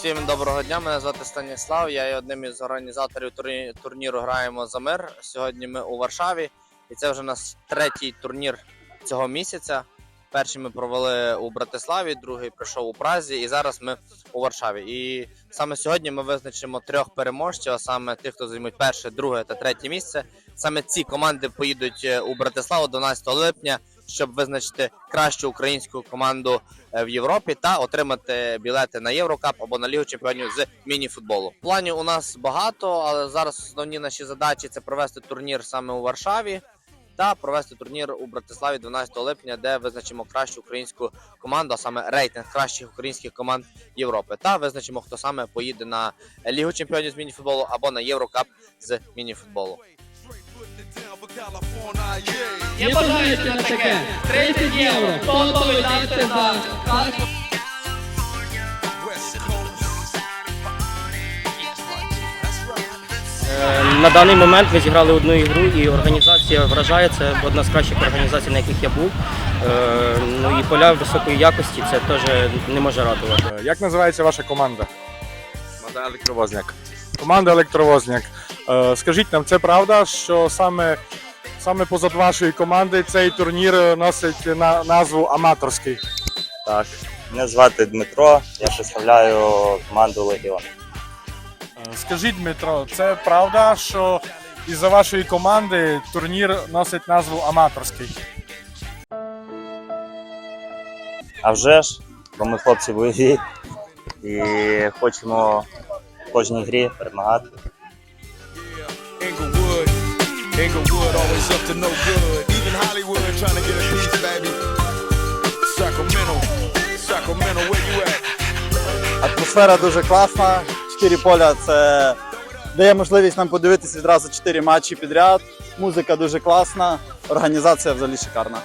Всім доброго дня. Мене звати Станіслав. Я є одним із організаторів турніру Граємо за мир. Сьогодні ми у Варшаві, і це вже наш третій турнір цього місяця. Перший ми провели у Братиславі, другий прийшов у Празі, і зараз ми у Варшаві. І саме сьогодні ми визначимо трьох переможців, а саме тих, хто займуть перше, друге та третє місце. Саме ці команди поїдуть е, у Братиславу 12 липня, щоб визначити кращу українську команду е, в Європі та отримати білети на Єврокап або на Лігу чемпіонів з міні-футболу. Планів у нас багато, але зараз основні наші задачі це провести турнір саме у Варшаві та провести турнір у Братиславі 12 липня, де визначимо кращу українську команду, а саме рейтинг кращих українських команд Європи. Та визначимо, хто саме поїде на Лігу чемпіонів з міні-футболу або на Єврокап з міні-футболу. Не бажаєте на таке? 30 євро. Хто готовий дати за карту? Е, На даний момент ми зіграли одну ігру і організація вражає. Це одна з кращих організацій, на яких я був. Е, Ну і поля високої якості це теж не може радувати. Е, Як називається ваша команда? Команда електровозняк. Команда Електровозняк. Е, Скажіть нам, це правда, що саме, саме позад вашої команди цей турнір носить на, назву аматорський? Так. Мене звати Дмитро, я представляю команду Легіон. Е, Скажіть, Дмитро, це правда, що із-за вашої команди турнір носить назву аматорський? А вже ж, бо ми хлопці бойові і хочемо в кожній грі перемагати. Inglewood always up to no good. Even Hollywood trying to get a piece, baby. Sacramento, Sacramento, where you at? Атмосфера дуже класна. Чотири поля це дає можливість нам подивитися відразу чотири матчі підряд. Музика дуже класна, організація взагалі шикарна.